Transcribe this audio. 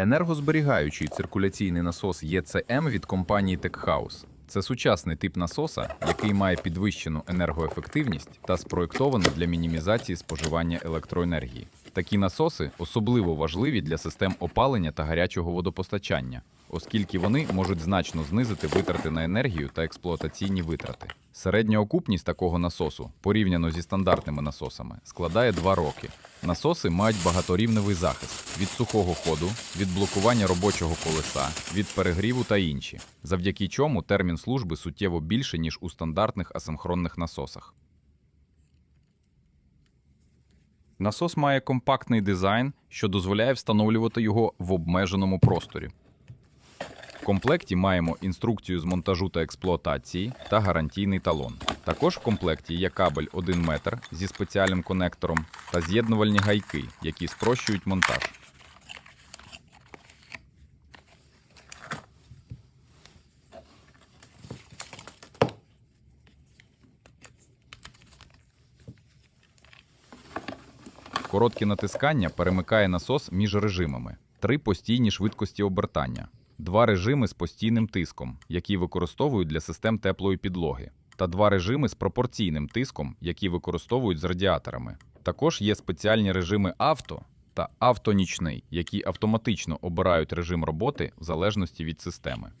Енергозберігаючий циркуляційний насос ЄЦМ від компанії TechHouse. Це сучасний тип насоса, який має підвищену енергоефективність та спроєктований для мінімізації споживання електроенергії. Такі насоси особливо важливі для систем опалення та гарячого водопостачання, оскільки вони можуть значно знизити витрати на енергію та експлуатаційні витрати. Середня окупність такого насосу, порівняно зі стандартними насосами, складає 2 роки. Насоси мають багаторівневий захист від сухого ходу, від блокування робочого колеса, від перегріву та інші, завдяки чому термін служби суттєво більше, ніж у стандартних асинхронних насосах. Насос має компактний дизайн, що дозволяє встановлювати його в обмеженому просторі. Комплекті маємо інструкцію з монтажу та експлуатації та гарантійний талон. Також в комплекті є кабель 1 метр зі спеціальним конектором та з'єднувальні гайки, які спрощують монтаж. Коротке натискання перемикає насос між режимами: три постійні швидкості обертання, два режими з постійним тиском, які використовують для систем теплої підлоги, та два режими з пропорційним тиском, які використовують з радіаторами. Також є спеціальні режими авто та автонічний, які автоматично обирають режим роботи в залежності від системи.